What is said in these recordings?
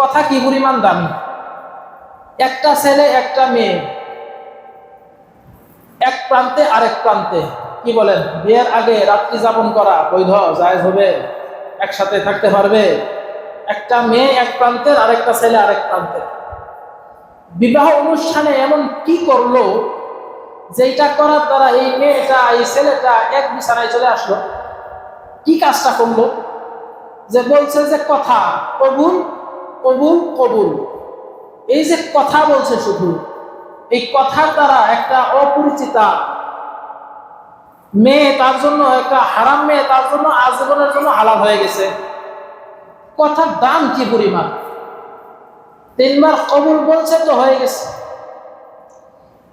কথা কি পরিমাণ দামি? একটা ছেলে, একটা মেয়ে। এক প্রান্তে আরেক প্রান্তে। কি বলেন? বিয়ের আগে রাত্রি যাপন করা বৈধ, জায়েজ হবে, একসাথে থাকতে পারবে। একটা মেয়ে এক প্রান্তের, আরেকটা ছেলে আরেক প্রান্তের। বিবাহ অনুষ্ঠানে এমন কি করল যেটা করার দ্বারা এই মেয়েটা, এই ছেলেটা এক বিছানায় চলে আসলো? কি কাজটা করল? যে বলছে যে কথা কবুল কবুল কবুল। এই যে কথা বলছে শুধু, এই কথার দ্বারা একটা অপরিচিতা মেয়ে তার জন্য, একটা হারাম মেয়ে তার জন্য আজীবনের জন্য হালাল হয়ে গেছে। কথার দাম কি পরিমাণ? তিনবার কবুল বলছে তো হয়ে গেছে।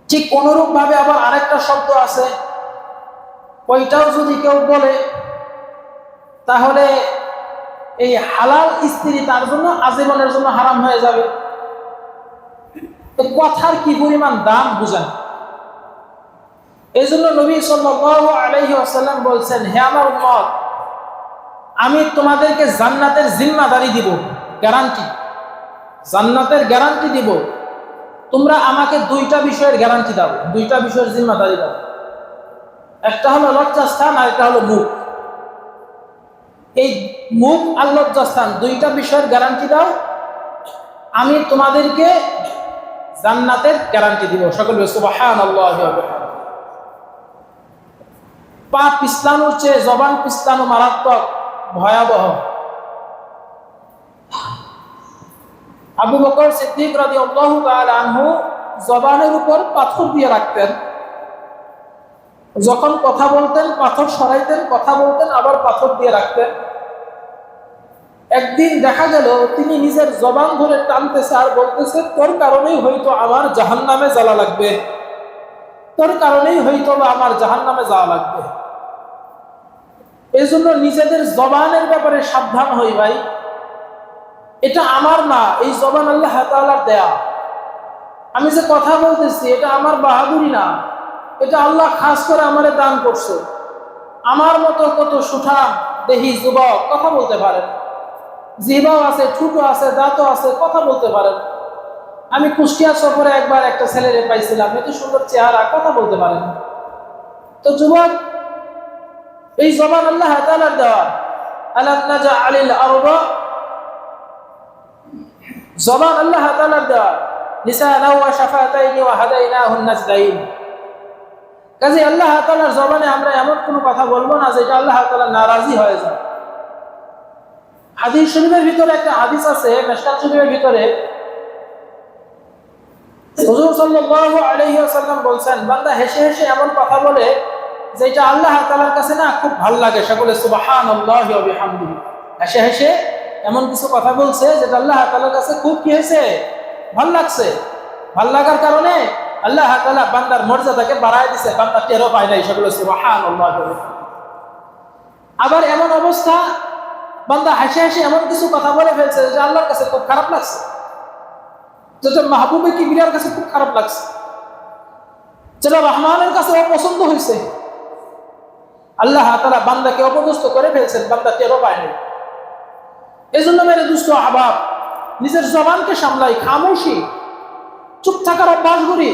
ঠিক অনুরূপ ভাবে আবার আরেকটা শব্দ আছে। ওইটাও যদি কেউ বলে, তাহলে এই হালাল স্ত্রী তার জন্য আজীবনের জন্য হারাম হয়ে যাবে। কথার কি পরিমাণ দাম বুঝেন? এই জন্য নবী ওয়াসাল্লাম বলছেন, হে আমার উম্মত, আমি তোমাদেরকে জান্নাতের জিম্মাদারি দিব গ্যারান্টি জান্নাতের গ্যারান্টি দিব। তোমরা আমাকে দুইটা বিষয়ের গ্যারান্টি দাও, দুইটা বিষয়ের জিম্মাদারি দাও। একটা হলো লজ্জাস্থান আর একটা হলো মুখ। এই মুখ আর লজ্জাস্থান দুইটা বিষয়ের গ্যারান্টি দাও। আমি তোমাদেরকে জান্নাতের গ্যারান্টি দিব। সকল সুবাহান পা পিছলানোর চেয়ে জবান পিছলানো মারাত্মক ভয়াবহ। আবু বকর সিদ্দিক রাজি আনহু জবানের উপর পাথর দিয়ে রাখতেন। যখন কথা বলতেন, পাথর সরাইতেন, কথা বলতেন, আবার পাথর দিয়ে রাখতেন। একদিন দেখা গেল, তিনি নিজের জবান ধরে টানতেছে আর বলতেছে, তোর কারণেই হয়তো আমার জাহান নামে জ্বালা লাগবে। তোর কারণেই হয়তো বা আমার জাহান নামে যাওয়া লাগবে। এই জন্য নিজেদের জবানের ব্যাপারে সাবধান হই ভাই। এটা আমার না, এই জবান আল্লাহ তাআলার দেয়া। আমি যে কথা বলতেছি, এটা আমার বাহাদুরি না। এটা আল্লাহ খাস করে আমারে দান করছে। আমার মতো কত সুঠা দেহি যুবক, কথা বলতে পারেন জিবাও আছে ঠুটো আছে, দাঁতও আছে, কথা বলতে পারেন আমি কুষ্টিয়া সফরে একবার একটা ছেলেরে পাইছিলাম, এত সুন্দর চেহারা, কথা বলতে পারেন তো যুবক, এই জবান আল্লাহ তাআলার দেওয়া। নাজা আলিল আরবা। জবান আল্লাহ তাআলার দেওয়া। কাজে আল্লাহ জবানে আমরা এমন কোনো কথা বলব না যেটা আল্লাহ নারাজি হয়ে যায় হাদিস শরীফের ভিতরে একটা হাদিস আছে শরীফের ভিতরে। হুজুর সাল্লাল্লাহু আলাইহি ওয়াসাল্লাম বান্দা হেসে হেসে এমন কথা বলে যেটা আল্লাহ তাআলার কাছে না খুব ভালো লাগে সকলে সুবহানাল্লাহি ওয়া বিহামদিহি হেসে হেসে এমন কিছু কথা বলছে যেটা আল্লাহ তাআলার কাছে খুব কি হয়েছে? ভালো লাগছে। ভালো লাগার কারণে আল্লাহ তাআলা বান্দার মর্যাদাকে বাড়ায় দিছে, বান্দা টেরো পায় নাই সকলে সুবহানাল্লাহি ওয়া আবার এমন অবস্থা বান্দা হাসি হাসি এমন কিছু কথা বলে ফেলছে যে আল্লাহর কাছে খুব খারাপ লাগছে। যেটা মাহবুবে কি কিবিরার কাছে খুব খারাপ লাগছে। যেটা রহমানের কাছে অপছন্দ হয়েছে আল্লাহ তারা বান্দাকে অপদস্থ করে ফেলছেন, বান্দা টেরো পায়নি এই জন্য মেরে দুষ্ট আবাব নিজের জবানকে সামলাই, খামোশি, চুপ থাকার অভ্যাস করি।